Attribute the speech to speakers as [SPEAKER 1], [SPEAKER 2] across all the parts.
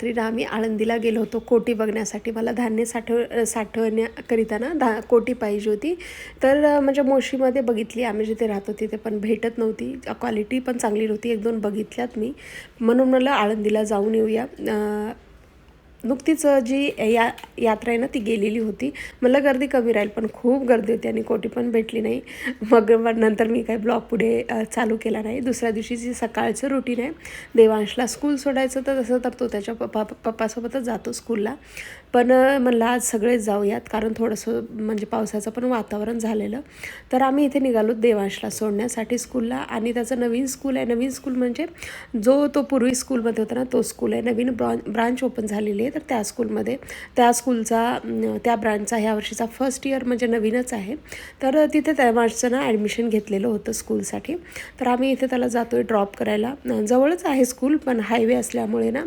[SPEAKER 1] रात्रीला आम्ही आळंदीला गेलो होतो. कोटी बघण्यासाठी. मला धान्य साठव साठवण्याकरिता ना धा कोटी पाहिजे होती. तर म्हणजे मोशीमध्ये बघितली आम्ही जिथे राहतो तिथे पण भेटत नव्हती. क्वालिटी पण चांगली नव्हती. एक दोन बघितल्यात मी. म्हणून मला आळंदीला जाऊन येऊया. नुकतीच जी या यात्रा आहे ना ती गेलेली होती. मला गर्दी कमी राहील पण खूप गर्दी होती आणि कोटी पण भेटली नाही. मग नंतर मी काही ब्लॉग पुढे चालू केला नाही. दुसऱ्या दिवशी जी सकाळचं रुटीन आहे देवांशला स्कूल सोडायचं तर तसं तर तो त्याच्या पप्पा पप्पासोबतच जातो स्कूलला पण म्हणलं आज सगळेच जाऊयात कारण थोडंसं म्हणजे पावसाचं पण वातावरण झालेलं. तर आम्ही इथे निघालो देवांशला सोडण्यासाठी स्कूलला आणि त्याचं नवीन स्कूल आहे. नवीन स्कूल म्हणजे जो तो पूर्वी स्कूलमध्ये होता ना तो स्कूल आहे. नवीन ब्रॉ ब्रांच ओपन झालेली आहे. तर त्या स्कूलमध्ये त्या स्कूलचा त्या ब्रांचचा ह्या वर्षीचा फर्स्ट इयर म्हणजे नवीनच आहे. तर तिथे त्या ना ॲडमिशन घेतलेलं होतं स्कूलसाठी. तर आम्ही इथे त्याला जातो आहे ड्रॉप करायला. जवळच आहे स्कूल पण हायवे असल्यामुळे ना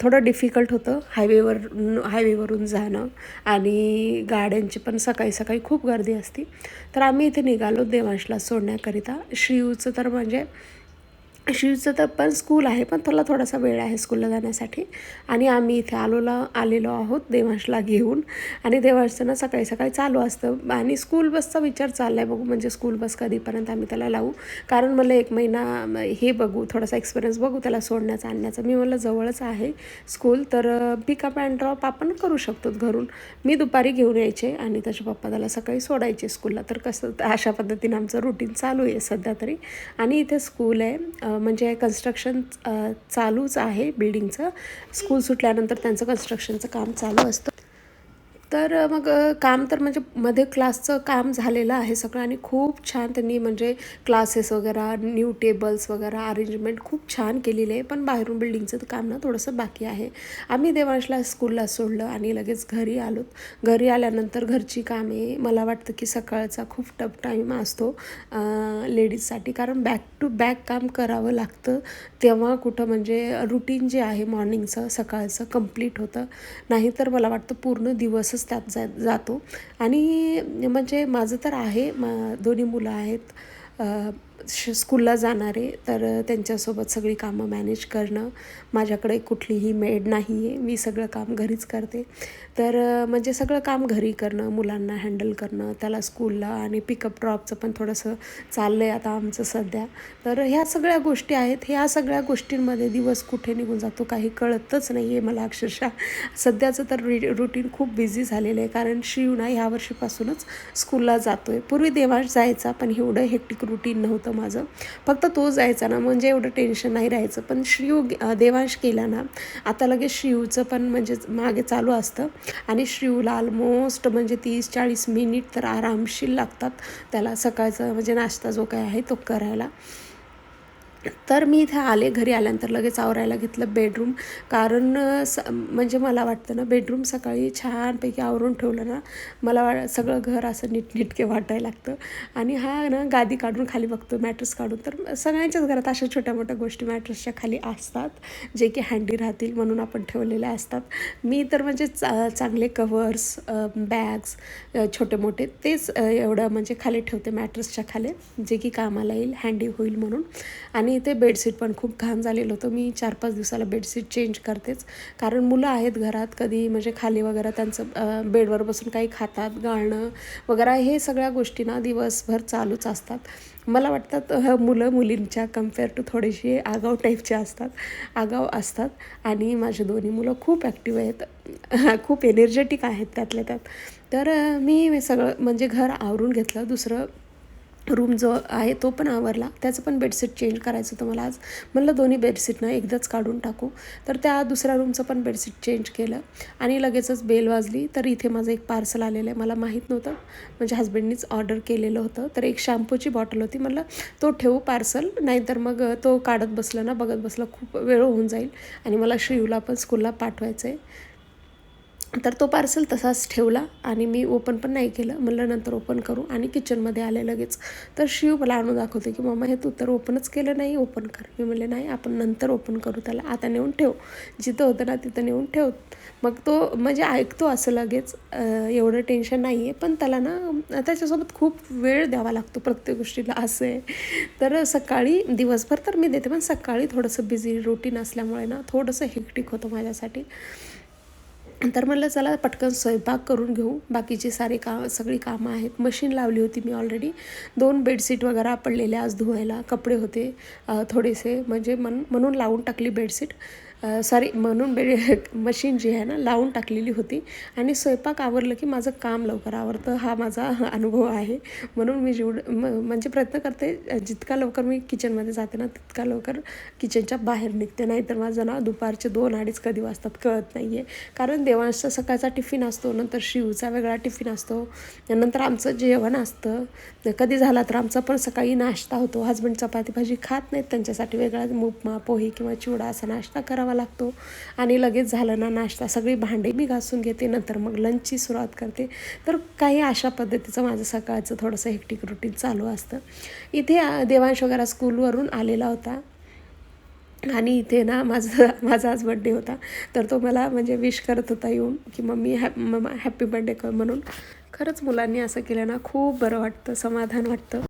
[SPEAKER 1] थोडं डिफिकल्ट होतं. हायवेवर हायवे हायवेवरून जाणं आणि गाड्यांची पण सकाळी सकाळी खूप गर्दी असती. तर आम्ही इथे निघालो देवांशला सोडण्याकरिता. शिवचं तर म्हणजे शिवचं तर पण स्कूल आहे पण त्याला थोडासा वेळ आहे स्कूलला जाण्यासाठी. आणि आम्ही इथे आलोला आलेलो आहोत देवांशला घेऊन. आणि देवांशचं ना सकाळी सकाळी चालू असतं. आणि स्कूल बसचा विचार चालला आहे बघू म्हणजे स्कूल बस कधीपर्यंत आम्ही त्याला लावू. कारण मला एक महिना हे बघू थोडासा एक्सपिरियन्स बघू त्याला सोडण्याचा आणण्याचा. मी मला जवळच आहे स्कूल तर पिकअप अँड ड्रॉप आपण करू शकतो घरून. मी दुपारी घेऊन यायचे आणि त्याचे पप्पा त्याला सकाळी सोडायचे स्कूलला. तर कसं अशा पद्धतीनं आमचं रुटीन चालू आहे सध्या तरी. आणि इथे स्कूल आहे म्हणजे कन्स्ट्रक्शन चालूच आहे बिल्डिंगचं स्कूल सुटल्यानंतर त्यांचं कन्स्ट्रक्शनचं काम चालू असतं. तर मग काम तर म्हणजे मध्ये क्लासचं काम झालेलं आहे सगळं आणि खूप छान त्यांनी म्हणजे क्लासेस वगैरे न्यू टेबल्स वगैरे अरेंजमेंट खूप छान केलेली आहे. पण बाहेरून बिल्डिंगचं काम ना थोडंसं बाकी आहे. आम्ही देवांशला स्कूलला सोडलं आणि लगेच घरी आलो. घरी आल्यानंतर घरची कामे मला वाटतं की सकाळचा खूप टफ टाईम असतो लेडीजसाठी. कारण बॅक टू बॅक काम करावं लागतं. तेव्हा कुठं म्हणजे रुटीन जे आहे मॉर्निंगचं सकाळचं कंप्लीट होतं. नाहीतर मला वाटतं पूर्ण दिवसच त्यात जा जातो. आणि म्हणजे माझं तर आहे मा दोन्ही मुलं आहेत. श स्कूलला जाणारे तर त्यांच्यासोबत सगळी कामं मॅनेज करणं माझ्याकडे कुठलीही मेड नाही आहे मी सगळं काम घरीच करते. तर म्हणजे सगळं काम घरी करणं मुलांना हँडल करणं त्याला स्कूलला आणि पिकअप ड्रॉपचं पण थोडंसं चाललं आहे आता आमचं सध्या. तर ह्या सगळ्या गोष्टी आहेत. ह्या सगळ्या गोष्टींमध्ये दिवस कुठे निघून जातो काही कळतच नाही आहे मला अक्षरशः. सध्याचं तर रि रुटीन खूप बिझी झालेलं आहे कारण शिवना ह्या वर्षीपासूनच स्कूलला जातो आहे पूर्वी देवांश जायचा पण एवढं हेक्टिक रुटीन नव्हतं. माझं. फक्त तो जायचा ना म्हणजे एवढं टेन्शन नाही राहायचं. पण श्रीव देवांश केला ना आता लगेच शिवचं पण म्हणजे मागे चालू असतं. आणि शिवला ऑलमोस्ट म्हणजे तीस चाळीस मिनिट तर आरामशीर लागतात त्याला सकाळचा म्हणजे नाश्ता जो काय आहे तो करायला. तर मी इथे आले घरी आल्यानंतर लगेच आवरायला घेतलं बेडरूम कारण स म्हणजे मला वाटतं ना बेडरूम सकाळी छानपैकी आवरून ठेवलं ना मला वा सगळं घर असं नीटनिटके वाटायला लागतं. आणि हा ना गादी काढून खाली बघतो मॅट्रेस काढून. तर सगळ्यांच्याच घरात अशा छोट्या मोठ्या गोष्टी मॅट्रेसच्या खाली असतात जे की हँडी राहतील म्हणून आपण ठेवलेल्या असतात. मी तर म्हणजे चा चांगले कवर्स बॅग्स छोटे मोठे तेच एवढं म्हणजे खाली ठेवते मॅट्रेसच्या खाली जे की कामाला येईल हँडी होईल म्हणून. आणि इथे बेडशीट पण खूप घाण झालेलं होतं. मी चार पाच दिवसाला बेडशीट चेंज करतेच. कारण मुलं आहेत घरात कधी म्हणजे खाली वगैरे त्यांचं बेडवर बसून काही खातात गाळणं वगैरे हे सगळ्या गोष्टी ना दिवसभर चालूच असतात. मला वाटतात मुलं मुलींच्या कंपेअर टू थोडीशी आगाव टाईपचे असतात आगाव असतात. आणि माझे दोन्ही मुलं खूप ॲक्टिव्ह आहेत. खूप एनर्जेटिक आहेत त्यातल्या त्यात. तर मी सगळं म्हणजे घर आवरून घेतलं. दुसरं रूम जो आहे तो पण आवरला. त्याचं पण बेडशीट चेंज करायचं होतं मला आज. म्हणलं दोन्ही बेडशीट ना एकदाच काढून टाकू. तर त्या दुसऱ्या रूमचं पण बेडशीट चेंज केलं. आणि लगेचच बेल वाजली. तर इथे माझं एक पार्सल आलेलं आहे. मला माहीत नव्हतं. म्हणजे हस्बंडनीच ऑर्डर केलेलं होतं. तर एक शॅम्पूची बॉटल होती. म्हणलं तो ठेवू पार्सल नाहीतर मग तो काढत बसलं ना बघत बसलं खूप वेळ होऊन जाईल. आणि मला शिवला पण स्कूलला पाठवायचं आहे तर तो पार्सल तसाच ठेवला आणि मी ओपन पण नाही केलं. म्हणलं नंतर ओपन करू आणि किचनमध्ये आले लगेच. तर शिव मला आणून दाखवते की मम्मा हे तू तर ओपनच केलं नाही ओपन कर. मी म्हणले नाही आपण नंतर ओपन करू. त्याला आता नेऊन ठेव. जिथं होतं ना तिथं नेऊन ठेव. मग तो म्हणजे ऐकतो असं लगेच. एवढं टेन्शन नाही आहे. पण त्याला ना त्याच्यासोबत खूप वेळ द्यावा लागतो प्रत्येक गोष्टीला असं आहे. तर सकाळी दिवसभर तर मी देते पण सकाळी थोडंसं बिझी रुटीन असल्यामुळे ना थोडंसं हेक्टिक होतं माझ्यासाठी. तर म्हणलं चला पटकन स्वयंपाक करून घेऊ. बाकीची सारी काम सगळी कामं आहेत. मशीन लावली होती मी ऑलरेडी दोन बेडशीट वगैरे पडलेले आज धुवायला. कपडे होते थोडेसे. म्हणजे मन म्हणून लावून टाकली बेडशीट. सॉरी म्हणून बे मशीन जी आहे ना लावून टाकलेली होती. आणि स्वयंपाक आवरलं की माझं काम लवकर आवरतं. हा माझा अनुभव आहे. म्हणून मी जेवढं म्हणजे प्रयत्न करते जितका लवकर मी किचनमध्ये जाते ना तितका लवकर किचनच्या बाहेर निघते. नाहीतर माझं ना दुपारचे दोन अडीच कधी वाजतात कळत नाही आहे कारण देवांचा सकाळचा टिफिन असतो नंतर शिवचा वेगळा टिफिन असतो. नंतर आमचं जेवण असतं. कधी झाला तर आमचा पण सकाळी नाश्ता होतो. हजबंड चपाती भाजी खात नाहीत त्यांच्यासाठी वेगळा उपमा पोहे किंवा चिवडा असा नाश्ता करावा लागतो. आणि लगेच झालं ना नाश्ता सगळी भांडे मी घासून घेते नंतर मग लंचची सुरुवात करते. तर काही अशा पद्धतीचं माझं सकाळचं थोडंसं हेक्टिक रुटीन चालू असतं. इथे देवांश वगैरे स्कूलवरून आलेला होता. आणि इथे ना माझा माझा आज बड्डे होता. तर तो मला म्हणजे विश करत होता येऊन की मम्मी हॅप मम्मा हॅपी बड्डे कर म्हणून. खरंच मुलांनी असं केलं ना खूप बरं वाटतं समाधान वाटतं.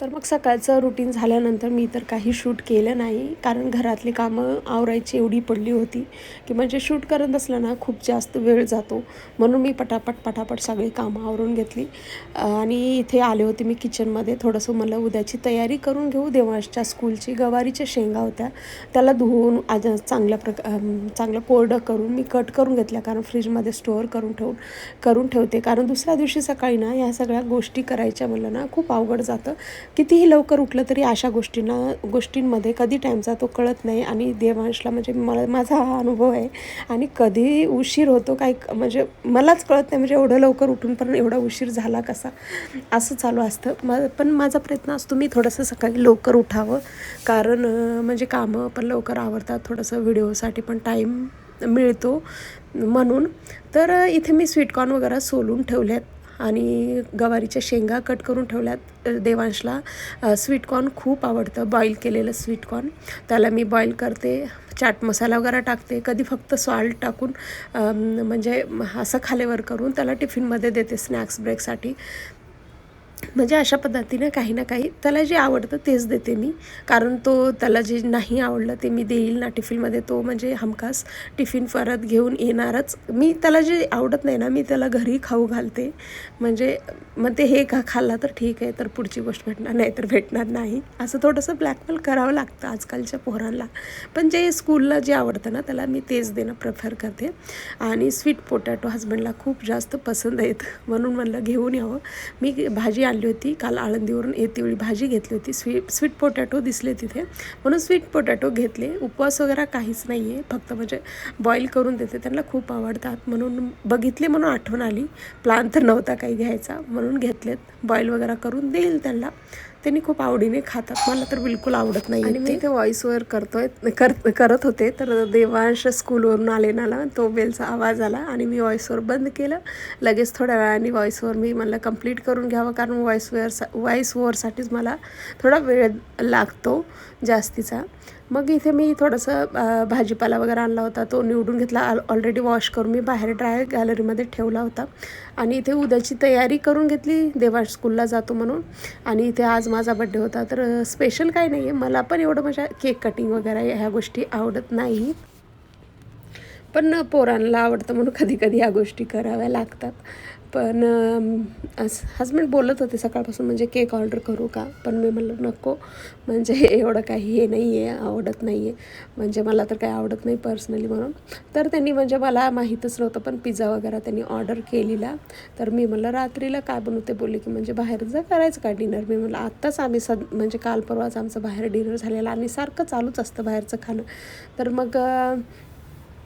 [SPEAKER 1] तर मग सकाळचं रुटीन झाल्यानंतर मी तर काही शूट केलं नाही. कारण घरातली कामं आवरायची एवढी पडली होती की म्हणजे शूट करत असलं ना खूप जास्त वेळ जातो. म्हणून मी पटापट पटापट सगळी कामं आवरून घेतली. आणि इथे आले होते मी किचनमध्ये थोडंसं मला उद्याची तयारी करून घेऊ. देवांच्या स्कूलची गवारीच्या शेंगा होत्या. त्याला धुवून आज चांगल्या प्रक चांगलं कोरडं करून मी कट करून घेतल्या. कारण फ्रीजमध्ये स्टोअर करून ठेवून करून ठेवते. कारण दुसऱ्या दिवशी सकाळी ना ह्या सगळ्या गोष्टी करायच्या मला ना खूप अवघड जातं. कितीही लवकर उठलं तरी अशा गोष्टींना गोष्टींमध्ये कधी टाईमचा तो कळत नाही आणि देवांशला म्हणजे मला माझा हा अनुभव आहे. आणि कधी उशीर होतो काय म्हणजे मलाच कळत नाही म्हणजे एवढं लवकर उठून पण एवढा उशीर झाला कसा? असं चालू असतं. म पण माझा प्रयत्न असतो मी थोडंसं सकाळी लवकर उठावं. कारण म्हणजे कामं पण लवकर आवडतात थोडंसं व्हिडिओसाठी पण टाईम मिळतो. म्हणून तर इथे मी स्वीटकॉर्न वगैरे सोलून ठेवले आहेत आणि गवारीच्या शेंगा कट करून ठेवल्यात देवांशला. स्वीटकॉर्न खूप आवडतं बॉईल केलेलं स्वीटकॉर्न त्याला मी बॉईल करते चाट मसाला वगैरे टाकते कधी फक्त सॉल्ट टाकून म्हणजे असं खालेवर करून त्याला टिफिनमध्ये देते स्नॅक्स ब्रेकसाठी म्हणजे अशा पद्धतीनं काही ना काही त्याला जे आवडतं तेच देते मी. कारण तो त्याला जे नाही आवडलं ते मी देईल ना टिफिनमध्ये. तो म्हणजे हमखास टिफिन परत घेऊन येणारच. मी त्याला जे आवडत नाही ना मी त्याला घरी खाऊ घालते. म्हणजे मग ते हे का खाल्ला तर ठीक आहे तर पुढची गोष्ट भेटणार नाही तर भेटणार नाही. असं थोडंसं ब्लॅकमेल करावं लागतं आजकालच्या पोरांना. पण जे स्कूलला जे आवडतं ना त्याला मी तेच देणं प्रेफर करते. आणि स्वीट पोटॅटो हजबंडला खूप जास्त पसंत आहेत. म्हणून म्हणलं घेऊन यावं. मी भाजी आणली होती. काल आळंदीवरून येते वेळी भाजी घेतली होती. स्वीट स्वीट पोटॅटो दिसले तिथे. म्हणून स्वीट पोटॅटो घेतले. उपवास वगैरे काहीच नाही आहे फक्त म्हणजे बॉईल करून देते. त्यांना खूप आवडतात. म्हणून बघितले म्हणून आठवण आली. प्लान तर नव्हता काही घ्यायचा. म्हणून घेतलेत. बॉईल वगैरे करून देईल त्यांना. त्यांनी खूप आवडीने खातात. मला तर बिलकुल आवडत नाही आणि मी इथे व्हॉईसवर करतोय कर करत होते तर देवांश स्कूलवरून आले ना तो बेलचा आवाज आला आणि मी व्हॉईसवर बंद केलं. लगेच थोड्या वेळाने व्हॉईसवर मी मला कंप्लीट करून घ्यावं कारण व्हॉईस वेअर व्हॉईस ओवरसाठीच मला थोडा वेळ लागतो जास्तीचा. मग इथे मी थोडंसं भाजीपाला वगैरे आणला होता. तो निवडून घेतला. ऑलरेडी वॉश करून मी बाहेर ड्राय गॅलरीमध्ये ठेवला होता. आणि इथे उद्याची तयारी करून घेतली. देवा स्कूलला जातो म्हणून. आणि इथे आज माझा बड्डे होता. तर स्पेशल काही नाही आहे मला पण एवढं माझ्या केक कटिंग वगैरे ह्या गोष्टी आवडत नाही. पण पोरांना आवडतं म्हणून कधी कधी ह्या गोष्टी कराव्या लागतात. पण हजबंड बोलत होते सकाळपासून म्हणजे केक ऑर्डर करू का? पण मी म्हणलं नको. म्हणजे एवढं काही हे नाही आहे आवडत नाही आहे म्हणजे मला तर काही आवडत नाही पर्सनली म्हणून. तर त्यांनी म्हणजे मला माहीतच नव्हतं पण पिझ्झा वगैरे त्यांनी ऑर्डर केलेला. तर मी म्हणलं रात्रीला काय बनवते बोलले की म्हणजे बाहेर जा करायचं का डिनर मी म्हणलं आत्ताच आम्ही सद म्हणजे काल परवाच आमचं बाहेर डिनर झालेलं आणि सारखं चालूच असतं बाहेरचं खाणं. तर मग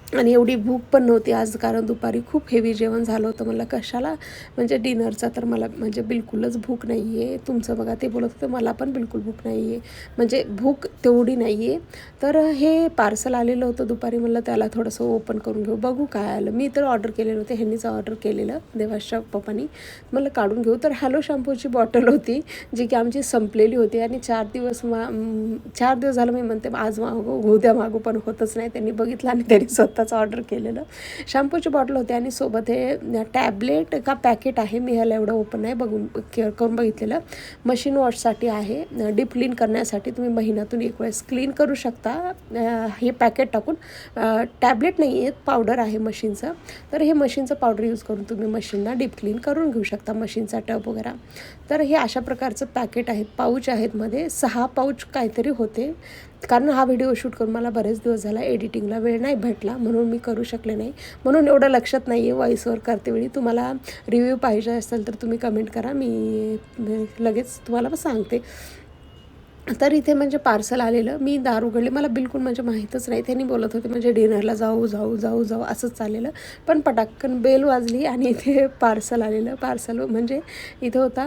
[SPEAKER 1] आणि एवढी भूक पण नव्हती आज कारण दुपारी खूप हेवी जेवण झालं होतं. मला कशाला? म्हणजे डिनरचा तर मला म्हणजे बिलकुलच भूक नाही आहे तुमचं बघा ते बोलत होतं मला पण बिलकुल भूक नाही आहे म्हणजे भूक तेवढी नाही आहे तर हे पार्सल आलेलं होतं दुपारी. म्हणलं त्याला थोडंसं ओपन करून घेऊ. बघू काय आलं. मी तर ऑर्डर केलेलं होतं ह्यांनीच ऑर्डर केलेलं देवाशा पप्पानी. मला काढून घेऊ. तर हॅलो शॅम्पूची बॉटल होती जी की आमची संपलेली होती. आणि चार दिवस मा चार दिवस झालं मी म्हणते आज मागू उद्या मागू पण होतच नाही. त्यांनी बघितलं आणि त्यांनी स्वतःच ऑर्डर केलेलं. शॅम्पूची बॉटल होती आणि सोबत हे टॅबलेट का पॅकेट आहे मी ह्याला एवढं ओपन आहे बघून केअर करून बघितलेलं. मशीन वॉशसाठी आहे डीप क्लीन करण्यासाठी तुम्ही महिन्यातून एक वेळेस क्लीन करू शकता. हे पॅकेट टाकून टॅबलेट नाही आहे पावडर आहे मशीनचं तर हे मशीनचं पावडर यूज करून तुम्ही मशीनला डीप क्लीन करून घेऊ शकता मशीनचा टब वगैरे. तर हे अशा प्रकारचं पॅकेट आहेत पाऊच आहेत मध्ये. सहा पाऊच काहीतरी होते. कारण हा व्हिडिओ शूट करून मला बरेच दिवस झाला एडिटिंगला वेळ नाही भेटला म्हणून मी करू शकले नाही. म्हणून एवढं लक्षात नाही आहे व्हॉईसवर करते वेळी. तुम्हाला रिव्ह्यू पाहिजे असेल तर तुम्ही कमेंट करा. मी मी लगेच तुम्हाला सांगते. तर इथे म्हणजे पार्सल आलेलं मी दार उघडले. मला बिलकुल म्हणजे माहीतच नाही. त्यांनी बोलत होते म्हणजे डिनरला जाऊ जाऊ जाऊ जाऊ असंच चाललेलं. पण पटाक्कन बेल वाजली आणि इथे पार्सल आलेलं. पार्सल म्हणजे इथे होता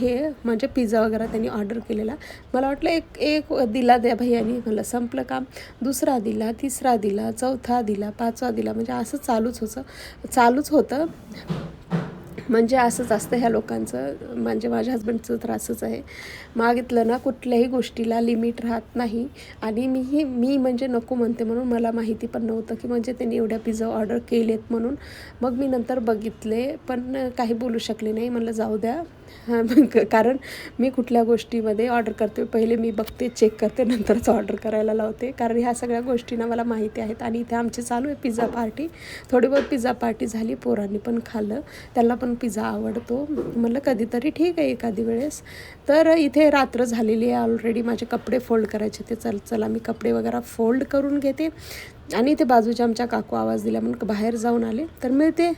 [SPEAKER 1] हे म्हणजे पिझ्झा वगैरे त्यांनी ऑर्डर केलेला. मला वाटलं एक एक दिला द्या भैयानी मला संपलं काम. दुसरा दिला तिसरा दिला चौथा दिला पाचवा दिला म्हणजे असं चालूच होतं. चालूच होतं. म्हणजे असंच असतं ह्या लोकांचं. म्हणजे माझ्या हस्बंडचं तर असंच आहे. मागितलं ना कुठल्याही गोष्टीला लिमिट राहत नाही. आणि मीही मी म्हणजे नको म्हणते म्हणून मला माहिती पण नव्हतं की म्हणजे त्यांनी एवढ्या पिझ्झा ऑर्डर केलेत म्हणून. मग मी नंतर बघितले पण काही बोलू शकले नाही. म्हणलं जाऊ द्या. कारण मी कुठल्या गोष्टीमध्ये ऑर्डर करते पहिले मी बघते चेक करते नंतरच ऑर्डर करायला लावते. कारण ह्या सगळ्या गोष्टींना मला माहिती आहेत आणि इथे आमची चालू आहे पिझ्झा पार्टी थोडी बहुत पिझ्झा पार्टी झाली पोरांनी पण खाल्लं. त्यांना पण पिझ्झा आवडतो. म्हणलं कधीतरी ठीक आहे एखादी वेळेस. तर इथे रात्र झालेली आहे ऑलरेडी माझे कपडे फोल्ड करायचे ते. चल चला मी कपडे वगैरे फोल्ड करून घेते. आणि इथे बाजूच्या आमच्या काकू आवाज दिला म्हणून बाहेर जाऊन आले. तर मिळते.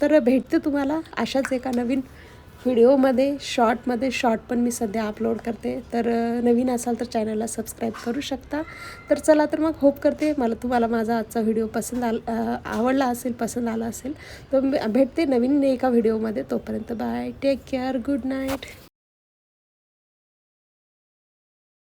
[SPEAKER 1] तर भेटते तुम्हाला. अशाच एका नवीन व्हिडिओमध्ये शॉर्टमध्ये शॉर्ट पण मी सध्या अपलोड करते. तर नवीन असाल तर चॅनलला सबस्क्राईब करू शकता. तर चला तर मग होप करते मला तुम्हाला माझा आजचा व्हिडिओ पसंत आल आवडला असेल पसंत आला असेल तर भेटते नवीन एका व्हिडिओमध्ये तोपर्यंत bye take care good night